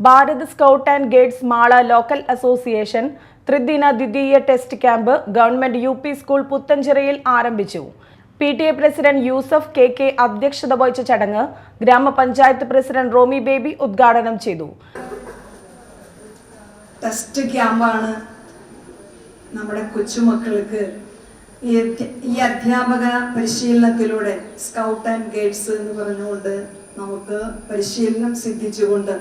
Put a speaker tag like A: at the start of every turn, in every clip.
A: Bharat scout and guides Mala local association ത്രിദിന ദ്വിതീയ test camp government U P school പുത്തഞ്ചിറയിൽ ആരംഭിച്ചു. P T A president Yusuf K K അധ്യക്ഷത വഹിച്ച ചടങ്ങ് ഗ്രാമപഞ്ചായത്ത് പ്രസിഡന്റ് റോമി ബേബി ഉദ്ഘാടനം ചെയ്തു.
B: ടെസ്റ്റ് ക്യാമ്പാണ് നമ്മുടെ കൊച്ചുമക്കൾക്ക് ഈ അധ്യ- അധ്യാപക പരിശീലനത്തിലൂടെ സ്കൗട്ട് ആൻഡ് ഗൈഡ്സ് എന്ന് പറഞ്ഞുകൊണ്ട് നമുക്ക് പരിശീലനം സിദ്ധിച്ചുകൊണ്ട്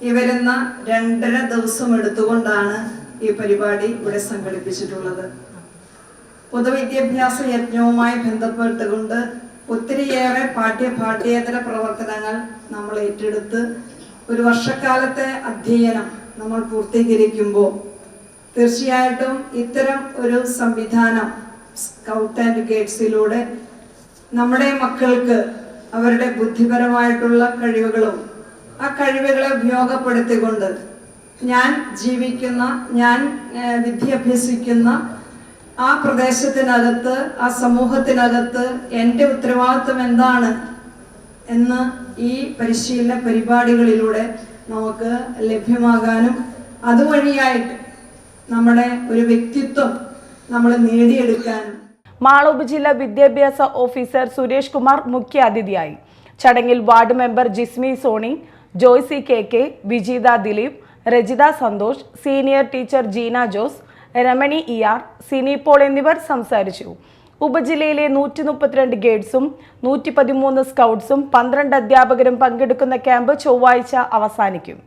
B: ഈ വരുന്ന രണ്ടര ദിവസം എടുത്തുകൊണ്ടാണ് ഈ പരിപാടി ഇവിടെ സംഘടിപ്പിച്ചിട്ടുള്ളത്. പൊതുവിദ്യാഭ്യാസ യജ്ഞവുമായി ബന്ധപ്പെട്ടുകൊണ്ട് ഒത്തിരിയേറെ പാഠ്യ പാഠ്യേതര പ്രവർത്തനങ്ങൾ നമ്മൾ ഏറ്റെടുത്ത് ഒരു വർഷക്കാലത്തെ അധ്യയനം നമ്മൾ പൂർത്തീകരിക്കുമ്പോൾ തീർച്ചയായിട്ടും ഇത്തരം ഒരു സംവിധാനം സ്കൗട്ട് ആൻഡ് ഗൈഡ്സിലൂടെ നമ്മുടെ മക്കൾക്ക് അവരുടെ ബുദ്ധിപരമായിട്ടുള്ള കഴിവുകളും ആ കഴിവുകളെ ഉപയോഗപ്പെടുത്തിക്കൊണ്ട് ഞാൻ ജീവിക്കുന്ന ഞാൻ വിദ്യാഭ്യസിക്കുന്ന ആ പ്രദേശത്തിനകത്ത് ആ സമൂഹത്തിനകത്ത് എന്റെ ഉത്തരവാദിത്വം എന്താണ് എന്ന് ഈ പരിശീലന പരിപാടികളിലൂടെ നമുക്ക് ലഭ്യമാകാനും അതുവഴിയായിട്ട് നമ്മുടെ ഒരു വ്യക്തിത്വം നമ്മൾ നേടിയെടുക്കാനും.
A: മാളോബ് ജില്ലാ വിദ്യാഭ്യാസ ഓഫീസർ സുരേഷ് കുമാർ മുഖ്യാതിഥിയായി. ചടങ്ങിൽ ward member Jismi Soni Joycy K K Vijeetha Dileep Rajitha Santhosh senior teacher Jeena Jose Ramani E R Sini Paul എന്നിവർ സംസാരിച്ചു. ഉപജില്ലയിലെ നൂറ്റി മുപ്പത്തിരണ്ട് ഗൈഡ്സും നൂറ്റി പതിമൂന്ന് സ്കൗട്ട്സും പന്ത്രണ്ട് അധ്യാപകരും പങ്കെടുക്കുന്ന ക്യാമ്പ് ചൊവ്വാഴ്ച അവസാനിക്കും.